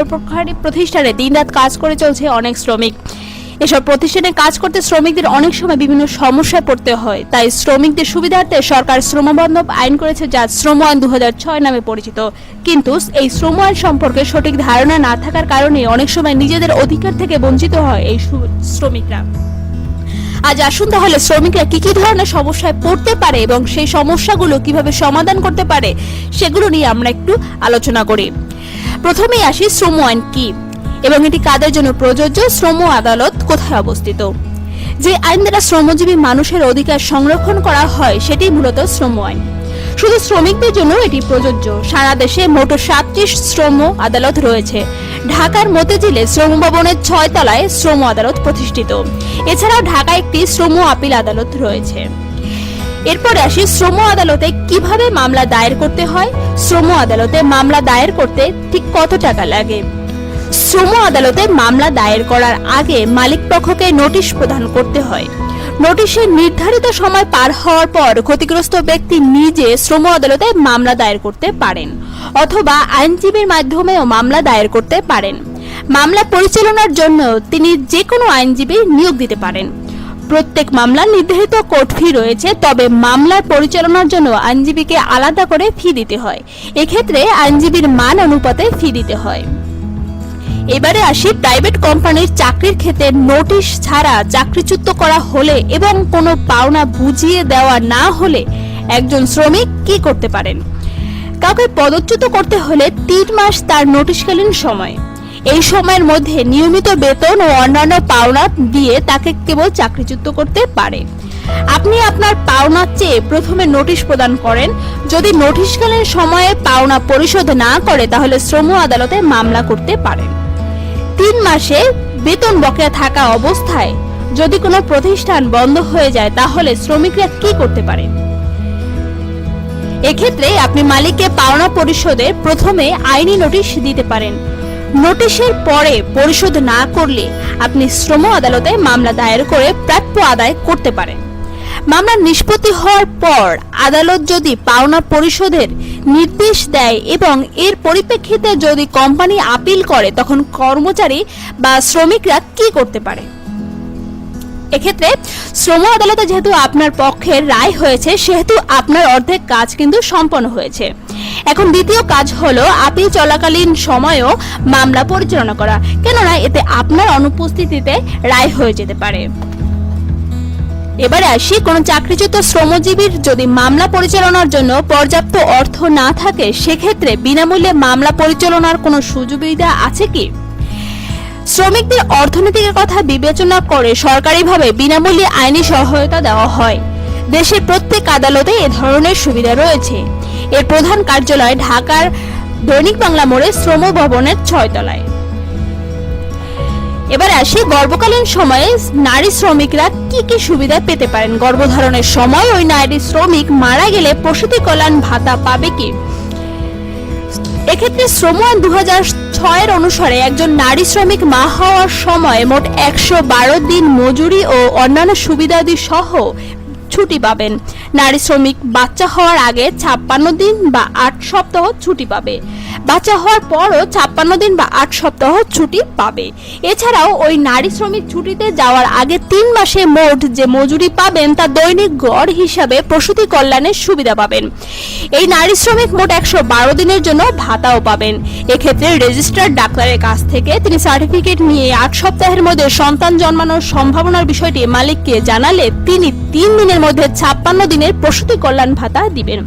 সরকারি প্রতিষ্ঠানে দিনরাত কাজ করে চলছে অনেক শ্রমিক। এসব প্রতিষ্ঠানে কাজ করতে শ্রমিকদের অনেক সময় বিভিন্ন সমস্যায় পড়তে হয়। তাই শ্রমিকদের সুবিধার্থে সরকার শ্রমবান্ধব আইন করেছে যা শ্রম আইন দু হাজার ছয় নামে পরিচিত। কিন্তু এই শ্রম আইন সম্পর্কে সঠিক ধারণা না থাকার কারণে অনেক সময় নিজেদের অধিকার থেকে বঞ্চিত হয় এই শ্রমিকরা। আজ আসুন তাহলে শ্রমিকরা কি কি ধরনের সমস্যায় পড়তে পারে এবং সেই সমস্যাগুলো কীভাবে সমাধান করতে পারে, সেগুলো নিয়ে আমরা একটু আলোচনা করি। প্রথমেই আসি শ্রম আইন কি এবং এটি কাদের জন্য প্রযোজ্য? শ্রম আদালত কোথায় অবস্থিত? যে আইন দ্বারা শ্রমজীবী মানুষের অধিকার সংরক্ষণ করা হয়, সেটি মূলত শ্রম আইন। শুধু শ্রমিকদের জন্য এটি প্রযোজ্য। সারা দেশে মোট সাতটি শ্রম আদালত রয়েছে। ঢাকার মতিঝিলে শ্রম ভবনের ছয় তলায় শ্রম আদালত প্রতিষ্ঠিত। এছাড়াও ঢাকায় একটি শ্রম আপিল আদালত রয়েছে। এরপর আসি শ্রম আদালতে কীভাবে মামলা দায়ের করতে হয়? শ্রম আদালতে মামলা দায়ের করতে ঠিক কত টাকা লাগে? শ্রম আদালতে মামলা দায়ের করার আগে মালিক পক্ষকে নোটিশ প্রদান করতে হয়। নোটিশের নির্ধারিত সময় পার হওয়ার পর ক্ষতিগ্রস্ত ব্যক্তি নিজে শ্রম আদালতে মামলা দায়ের করতে পারেন অথবা আইনজীবীর মাধ্যমেও মামলা দায়ের করতে পারেন। মামলা পরিচালনার জন্য তিনি যে কোনো আইনজীবী নিয়োগ দিতে পারেন। প্রত্যেক মামলার নির্ধারিত কোর্ট ফি রয়েছে, তবে মামলার পরিচালনার জন্য আইনজীবীকে আলাদা করে ফি দিতে হয়। এক্ষেত্রে আইনজীবীর মান অনুপাতে ফি দিতে হয়। এবারে আসি প্রাইভেট কোম্পানির চাকরির ক্ষেত্রে নোটিশ ছাড়া চাকরিচ্যুত করা হলে এবং কোনো পাওনা বুঝিয়ে দেওয়া না হলে একজন শ্রমিক কি করতে পারেন? কাউকে পদচ্যুত করতে হলে তিন মাস তার নোটিশকালীন সময়। এই সময়ের মধ্যে নিয়মিত বেতন ও অন্যান্য পাওনা দিয়ে তাকে কেবল চাকরিচ্যুত করতে পারে। আপনি আপনার পাওনা চেয়ে প্রথমে নোটিশ প্রদান করেন। যদি নোটিশকালীন সময়ে পাওনা পরিশোধ না করে, তাহলে শ্রম আদালতে মামলা করতে পারেন। তিন মাসে বেতন বকেয়া থাকা অবস্থায় যদি কোনো প্রতিষ্ঠান বন্ধ হয়ে যায়, তাহলে শ্রমিকরা কি করতে পারে? এক্ষেত্রে আপনি মালিককে পাওনা পরিশোধে প্রথমে আইনি নোটিশ দিতে পারেন। নোটিশের পরে পরিশোধ না করলে আপনি শ্রম আদালতে মামলা দায়ের করে প্রাপ্য আদায় করতে পারেন। মামলা নিষ্পত্তি হওয়ার পর আদালত যদি পাওনা পরিশোধের নির্দেশ দেয় এবং এর পরিপ্রেক্ষিতে যদি কোম্পানি আপিল করে, তখন কর্মচারী বা শ্রমিকরা কি করতে পারে? এক্ষেত্রে শ্রম আদালতে যেহেতু আপনার পক্ষের রায় হয়েছে, সেহেতু আপনার অর্ধেক কাজ কিন্তু সম্পন্ন হয়েছে। এখন দ্বিতীয় কাজ হলো আপিল চলাকালীন সময়েও মামলা পরিচালনা করা, কেননা এতে আপনার অনুপস্থিতিতে রায় হয়ে যেতে পারে। এবারে আসি, কোনো চাকরিচ্যুত শ্রমজীবীর যদি মামলা পরিচালনার জন্য পর্যাপ্ত অর্থ না থাকে, সেক্ষেত্রে বিনামূল্যে মামলা পরিচালনার কোনো সুযোগিতা আছে কি? শ্রমিকদের অর্থনৈতিক কথা বিবেচনা করে সরকারিভাবে বিনামূল্যে আইনি সহায়তা দেওয়া হয়। দেশের প্রত্যেক আদালতে এ ধরনের সুবিধা রয়েছে। এর প্রধান কার্যালয় ঢাকার দৈনিক বাংলা মোড়ে শ্রম ভবনের ছয়তলায়। এবার আসি গর্ভকালীন সময়ে নারী শ্রমিকরা কি কি সুবিধা পেতে পারেন? গর্ভধারণের সময় ওই নারী শ্রমিক মারা গেলে প্রসূতি কল্যাণ ভাতা পাবে কি? এক্ষেত্রে শ্রম আইন দু ছয়ের অনুসারে একজন নারী শ্রমিক মা হওয়ার সময় মোট একশো বারো দিন মজুরি ও অন্যান্য সুবিধাদি সহ ছুটি পাবেন। নারী শ্রমিক বাচ্চা হওয়ার আগে ছাপ্পান্ন দিন বা আট সপ্তাহ ছুটি পাবে। বাচ্চা হওয়ার পরও ছাপ্পান্ন দিন বা আট সপ্তাহ ছুটি পাবে। এছাড়াও ওই নারী শ্রমিক ছুটিতে যাওয়ার আগে তিন মাসে মোট যে মজুরি পাবেন তা দৈনিক গড় হিসাবে প্রসূতি কল্যাণের সুবিধা পাবেন। এই নারী শ্রমিক মোট একশো বারো দিনের জন্য ভাতাও পাবেন। এক্ষেত্রে রেজিস্টার্ড ডাক্তারের কাছ থেকে তিনি সার্টিফিকেট নিয়ে আট সপ্তাহের মধ্যে সন্তান জন্মানোর সম্ভাবনার বিষয়টি মালিককে জানালে তিনি তিন দিনের মধ্যে ছাপ্পান্ন দিনের প্রসূতি কল্যাণ ভাতা দিবেন।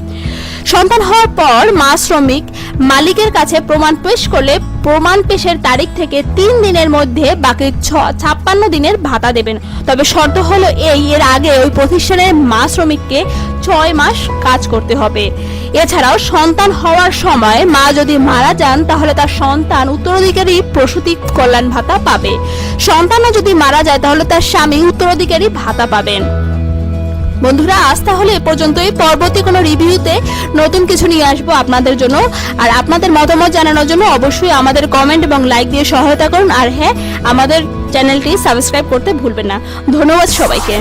সন্তান হওয়ার পর মা শ্রমিক মালিকের কাছে প্রমাণ পেশ করলে প্রমাণ পেশের তারিখ থেকে তিন দিনের মধ্যে বাকি ছ- ছাপ্পান্ন দিনের ভাতা দেবেন। তবে শর্ত হলো এই, এর আগে ওই প্রতিষ্ঠানের মা শ্রমিককে ছয় মাস কাজ করতে হবে। এছাড়াও সন্তান হওয়ার সময় মা যদি মারা যান, তাহলে তার সন্তান উত্তরাধিকারী প্রসূতি কল্যাণ ভাতা পাবে। সন্তানও যদি মারা যায়, তাহলে তার স্বামী উত্তরাধিকারী ভাতা পাবেন। বন্ধুরা, আজ তাহলে এ পর্যন্তই। পরবর্তী কোনো রিভিউতে নতুন কিছু নিয়ে আসব আপনাদের জন্য। আর আপনাদের মতামত জানানোর জন্য অবশ্যই আমাদের কমেন্ট এবং লাইক দিয়ে সহায়তা করুন। আর হ্যাঁ আমাদের চ্যানেলটি সাবস্ক্রাইব করতে ভুলবেন না। ধন্যবাদ সবাইকে।